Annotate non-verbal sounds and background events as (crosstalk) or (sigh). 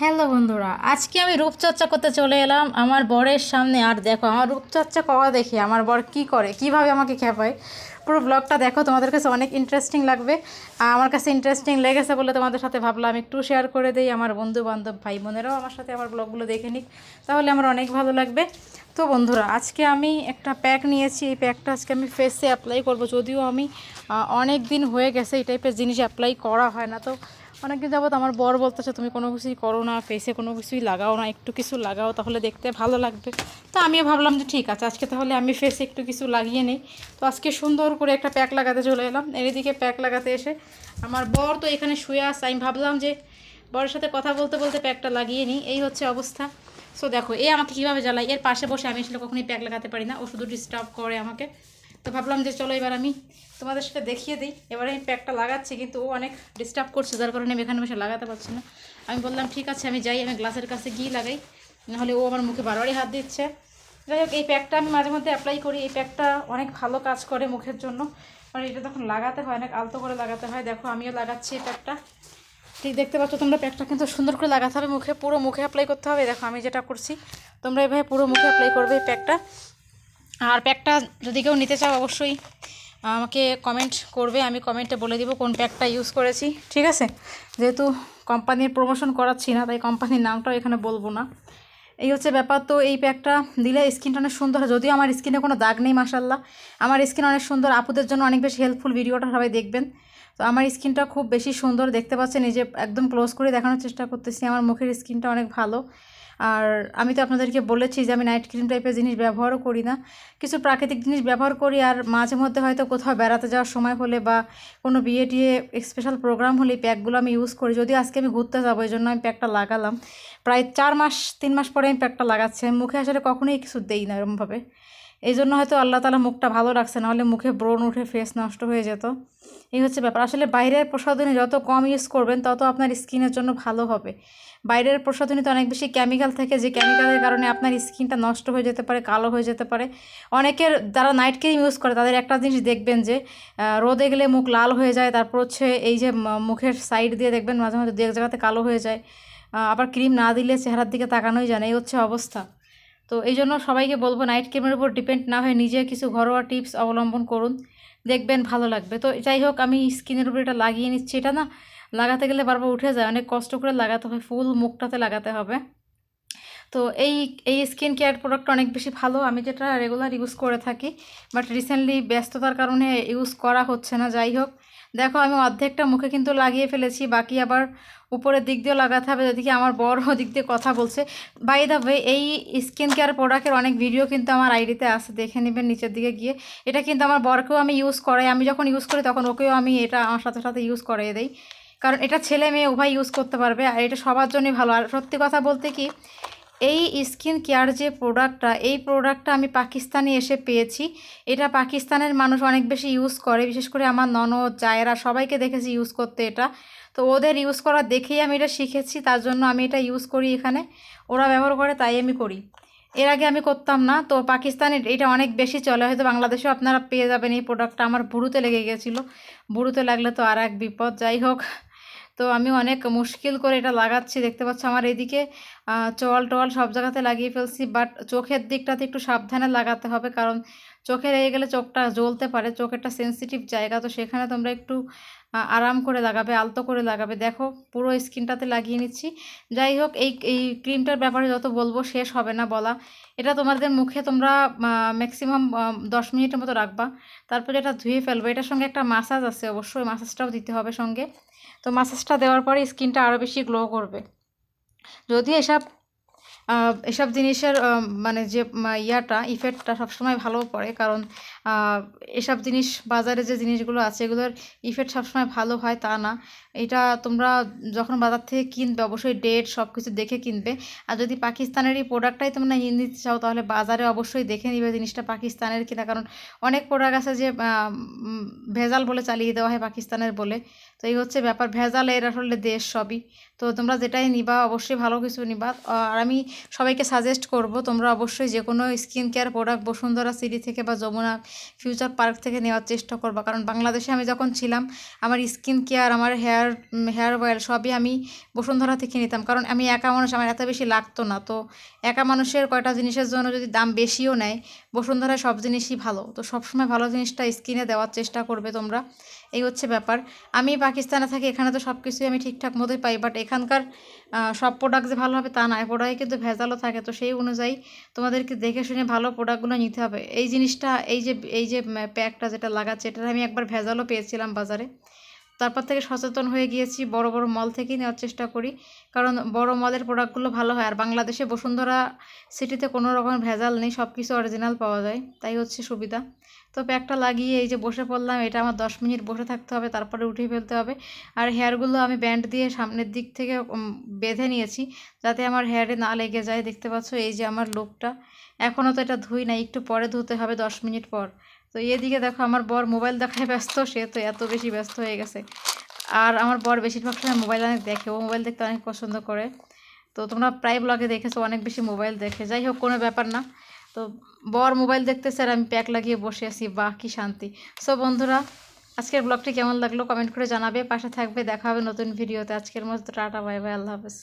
Hello বন্ধুরা, আজকে আমি রূপচর্চা করতে চলে এলাম। আমার বরের সামনে, আর দেখো, আমার রূপচর্চা করা দেখি আমার বর কি করে, কীভাবে আমাকে খেপায়। পুরো ব্লগটা দেখো, তোমাদের কাছে অনেক ইন্টারেস্টিং লাগবে। আমার কাছে ইন্টারেস্টিং লেগেছে বলে তোমাদের সাথে ভাবলাম, একটু শেয়ার করে দিই। আমার বন্ধু বান্ধব ভাই বোনেরাও আমার সাথে আমার ব্লগগুলো দেখে নিক, তাহলে আমার অনেক ভালো লাগবে। তো বন্ধুরা, আজকে আমি একটা প্যাক নিয়েছি। এই প্যাকটা আজকে আমি ফেসে অ্যাপ্লাই করব। যদিও আমি অনেক দিন হয়ে গেছে, এই টাইপের জিনিস অ্যাপ্লাই করা হয় না। তো অনেকদিন যাবত আমার বর বলতেছে, তুমি কোনো কিছুই করো না ফেসে কোনো কিছুই লাগাও না, একটু কিছু লাগাও তাহলে দেখতে ভালো লাগবে। তো আমিও ভাবলাম যে ঠিক আছে, আজকে তাহলে আমি ফেসে একটু কিছু লাগিয়ে নেই। তো আজকে সুন্দর করে একটা প্যাক লাগাতে চলে এলাম। এদিকে প্যাক লাগাতে এসে আমার বর তো এখানে শুয়ে আসছে আমি ভাবলাম যে বরের সাথে কথা বলতে বলতে প্যাকটা লাগিয়ে নিই। এই হচ্ছে অবস্থা। সো দেখো, এ আমাকে কীভাবে জ্বালাই এর পাশে বসে আমি আসলে কখনোই প্যাক লাগাতে পারি না। ও শুধু ডিস্টার্ব করে আমাকে। তো ভাবলাম যে চলো এবার আমি তোমাদের সাথে দেখিয়ে দিই। এবারে আমি প্যাকটা লাগাচ্ছি, কিন্তু ও অনেক ডিস্টার্ব করছে, যার কারণে আমি এখানে বসে লাগাতে পারছি না। আমি বললাম, ঠিক আছে, আমি যাই, আমি গ্লাসের কাছে গিয়ে লাগাই। নাহলে ও আমার মুখে বারবারই হাত দিচ্ছে। যাই হোক, এই প্যাকটা আমি মাঝে মধ্যে অ্যাপ্লাই করি। এই প্যাকটা অনেক ভালো কাজ করে মুখের জন্য। কারণ এটা তখন লাগাতে হয়, অনেক আলতো করে লাগাতে হয়। দেখো, আমিও লাগাচ্ছি এই প্যাকটা ঠিক, দেখতে পাচ্ছ তোমরা প্যাকটা কিন্তু সুন্দর করে লাগাতে হবে মুখে। পুরো মুখে অ্যাপ্লাই করতে হবে। দেখো, আমি যেটা করছি, তোমরা এভাবে পুরো মুখে অ্যাপ্লাই করবে এই প্যাকটা আর প্যাকটা যদি কেউ নিতে চাও অবশ্যই, আমাকে কমেন্ট করবে, আমি কমেন্টে বলে দিব কোন প্যাকটা ইউজ করেছি, ঠিক আছে? যেহেতু কোম্পানির প্রমোশন করাচ্ছি না, তাই কোম্পানির নামটাও এখানে বলব না। এই হচ্ছে ব্যাপার, তো এই প্যাকটা দিলে স্কিনটা অনেক সুন্দর হয়। যদিও আমার স্কিনে কোনো দাগ নেই মাসাল্লাহ আমার স্কিন অনেক সুন্দর, আপুদের জন্য অনেক বেশি হেল্পফুল ভিডিওটা সবাই দেখবেন। তো আমার স্কিনটা খুব বেশি সুন্দর, দেখতে পাচ্ছেন যে একদম ক্লোজ করে দেখানোর চেষ্টা করতেছি, আমার মুখের স্কিনটা অনেক ভালো। আর আমি তো আপনাদেরকে বলেছি যে আমি নাইট ক্রিম টাইপের জিনিস ব্যবহারও করি না। কিছু প্রাকৃতিক জিনিস ব্যবহার করি আর মাঝে মধ্যে হয়তো কোথাও বেড়াতে যাওয়ার সময় হলে বা কোনো বিয়ে টিয়ে স্পেশাল প্রোগ্রাম হলে এই প্যাকগুলো আমি ইউজ করি। যদি আজকে আমি ঘুরতে যাব, এই জন্য আমি প্যাকটা লাগালাম। প্রায় চার মাস, তিন মাস পরে আমি প্যাকটা লাগাচ্ছি। মুখে আসলে কখনোই কিছু দেই না এরকমভাবে এই জন্য হয়তো আল্লাহ তালা মুখটা ভালো রাখছে, নাহলে মুখে ব্রণ উঠে ফেস নষ্ট হয়ে যেত। এই হচ্ছে ব্যাপার। আসলে বাইরের প্রসাধনী যত কম ইউজ করবেন, তত আপনার স্কিনের জন্য ভালো হবে। বাইরের প্রসাধনীতে অনেক বেশি কেমিক্যাল থাকে, যে কেমিক্যালের কারণে আপনার স্কিনটা নষ্ট হয়ে যেতে পারে, কালো হয়ে যেতে পারে। অনেকের যারা নাইট ক্রিম ইউজ করে, তাদের একটা জিনিস দেখবেন যে রোদে গেলে মুখ লাল হয়ে যায়, তারপর হচ্ছে এই যে মুখের সাইড দিয়ে দেখবেন মাঝে মাঝে দু এক জায়গাতে কালো হয়ে যায়। আবার ক্রিম না দিলে চেহারার দিকে তাকানোই যায় না, এই হচ্ছে অবস্থা। তো এই জন্য সবাইকে বলব নাইট ক্রিমের উপর ডিপেন্ড না হয়ে নিজে কিছু ঘরোয়া টিপস অবলম্বন করুন। দেখবেন ভালো লাগবে। তো যাই হোক, আমি স্কিনের উপর এটা লাগিয়ে নিচ্ছি। এটা না লাগাতে গেলে বারবার উঠে যায়। অনেক কষ্ট করে লাগাতে হয় ফুল মুখটাতে লাগাতে হবে। তো এই এই স্কিন কেয়ার প্রোডাক্ট অনেক বেশি ভালো। আমি যেটা রেগুলার ইউজ করে থাকি বাট রিসেন্টলি ব্যস্ততার কারণে ইউজ করা হচ্ছে না। যাই হোক দেখো, আমি অর্ধেকটা মুখে কিন্তু লাগিয়ে ফেলেছি, বাকি আবার উপরের দিক দিয়েও লাগাতে হবে যেদিকে আমার বড় (laughs) দিক দিয়ে কথা বলছে। বাই দ্য ওয়ে এই স্কিন কেয়ার প্রোডাক্টের অনেক ভিডিও কিন্তু আমার আইডিতে আছে, দেখে নেবেন নিচের দিকে গিয়ে। এটা কিন্তু আমার বরকেও আমি ইউজ করাই, আমি যখন ইউজ করি তখন ওকেও আমি এটা আমার সাথে সাথে ইউজ করিয়ে দিই। কারণ এটা ছেলে মেয়ে উভয় ইউজ করতে পারবে, আর এটা সবার জন্যই ভালো। আর সত্যি কথা বলতে কি এই স্কিন কেয়ার যে প্রোডাক্টটা এই প্রোডাক্টটা আমি পাকিস্তানে এসে পেয়েছি। এটা পাকিস্তানের মানুষ অনেক বেশি ইউজ করে, বিশেষ করে আমার ননদ, জায়েরা সবাইকে দেখেছি ইউজ করতে এটা। তো ওদের ইউজ করা দেখেই আমি এটা শিখেছি, তার জন্য আমি এটা ইউজ করি এখানে। ওরা ব্যবহার করে তাই আমি করি। এর আগে আমি করতাম না, তো পাকিস্তানে এটা অনেক বেশি চলে। হয়তো বাংলাদেশেও আপনারা পেয়ে যাবেন এই প্রোডাক্টটা আমার বুড়োতে লেগে গেছিল। বুড়োতে লাগলে তো আর এক বিপদ। যাই হোক তো আমি অনেক মুশকিল করে এটা লাগাচ্ছি। দেখতে পাচ্ছ আমার এদিকে চোয়াল টোয়াল সব জায়গাতে লাগিয়ে ফেলছি। বাট চোখের দিকটাতে একটু সাবধানে লাগাতে হবে কারণ চোখে লেগে গেলে চোখটা জ্বলতে পারে চোখ একটা সেন্সিটিভ জায়গা। তো সেখানে তোমরা একটু আরাম করে লাগাবে, আলতো করে লাগাবে। দেখো, পুরো স্কিনটাতে লাগিয়ে নিচ্ছি। যাই হোক, এই এই ক্রিমটার ব্যাপারে যত বলব শেষ হবে না বলা। এটা তোমাদের মুখে তোমরা ম্যাক্সিমাম দশ মিনিটের মতো রাখবা। তারপরে এটা ধুয়ে ফেলব। এটার সঙ্গে একটা মাসাজ আছে অবশ্যই মাসাজটাও দিতে হবে সঙ্গে। তো মাসাজটা দেওয়ার পরে স্কিনটা আরও বেশি গ্লো করবে। যদি এসব এসব জিনিসের মানে যে ইয়াটা ইফেক্টটা সবসময় ভালো পড়ে। কারণ এসব জিনিস, বাজারে যে জিনিসগুলো আছে, এগুলোর ইফেক্ট সবসময় ভালো হয় তা না। এটা তোমরা যখন বাজার থেকে কিনবে, অবশ্যই ডেট সব কিছু দেখে কিনবে। আর যদি পাকিস্তানের এই প্রোডাক্টটাই তোমরা নিতে চাও, তাহলে বাজারে অবশ্যই দেখে নিবে জিনিসটা পাকিস্তানের কিনা। কারণ অনেক প্রোডাক্ট আছে যে ভেজাল বলে চালিয়ে দেওয়া হয় পাকিস্তানের বলে। তো এই হচ্ছে ব্যাপার। ভেজাল এর আসলে দেশ সবই। তো তোমরা যেটাই নিবা, অবশ্যই ভালো কিছু নিবা। আর আমি সবাইকে সাজেস্ট করব, তোমরা অবশ্যই যে কোনো skin care product Bashundhara city থেকে বা যমুনা ফিউচার পার্ক থেকে নেওয়ার চেষ্টা করবা। কারণ বাংলাদেশে আমি যখন ছিলাম, আমার স্কিন কেয়ার আমার হেয়ার হেয়ার অয়েল সবই আমি বসুন্ধরা থেকে নিতাম। কারণ আমি একা মানুষ, আমার এত বেশি লাগতো না। তো একা মানুষের কয়টা জিনিসের জন্য যদি দাম বেশিও নেয়, বসুন্ধরায় সব জিনিসই ভালো। তো সবসময় ভালো জিনিসটা স্কিনে দেওয়ার চেষ্টা করবে তোমরা। এই হচ্ছে ব্যাপার। আমি পাকিস্তানে থাকি, এখানে তো সব কিছুই আমি ঠিকঠাক মতোই পাই বাট এখানকার সব প্রোডাক্ট যে ভালো হবে তা নয়। প্রোডাক্টে কিন্তু ভেজালও থাকে, তো সেই অনুযায়ী তোমাদেরকে দেখে শুনে ভালো প্রোডাক্টগুলো নিতে হবে। এই জিনিসটা, এই যে এই যে প্যাকটা যেটা লাগাচ্ছে এটা আমি একবার ভেজালও পেয়েছিলাম বাজারে। তারপর থেকে সচেতন হয়ে গিয়েছি, বড় বড় মল থেকেই নেওয়ার চেষ্টা করি। কারণ বড় মলের প্রোডাক্টগুলো ভালো হয়। আর বাংলাদেশে বসুন্ধরা সিটিতে কোনো রকম ভেজাল নেই সব কিছু অরিজিনাল পাওয়া যায়। তাই হচ্ছে সুবিধা। তো প্যাকটা লাগিয়ে এই যে বসে পড়লাম, এটা আমার দশ মিনিট বসে থাকতে হবে, তারপরে উঠিয়ে ফেলতে হবে। আর হেয়ারগুলো আমি ব্যান্ড দিয়ে সামনের দিক থেকে বেঁধে নিয়েছি, যাতে আমার হেয়ারে না লেগে যায়। দেখতে পাচ্ছ এই যে আমার লুকটা এখনও তো এটা ধুই না একটু পরে ধুতে হবে দশ মিনিট পর। তো এদিকে দেখো আমার বর মোবাইল দেখায় (laughs) ব্যস্ত, সে তো এত বেশি ব্যস্ত হয়ে গেছে। আর আমার বর বেশিরভাগ সময় মোবাইল অনেক দেখে, ও মোবাইল দেখতে অনেক পছন্দ করে। তো তোমরা প্রায় ব্লগে দেখেছ, অনেক বেশি মোবাইল দেখে। যাই হোক, কোনো ব্যাপার না। তো বর মোবাইল দেখতেছে আর আমি প্যাক লাগিয়ে বসে আছি, বাহ, কি শান্তি। সো বন্ধুরা, আজকের ব্লগটি কেমন লাগল? কমেন্ট করে জানাবে, পাশে থাকবে, দেখা হবে নতুন ভিডিওতে আজকের মতো টাটা বাই বাই আল্লাহ হাফেজ।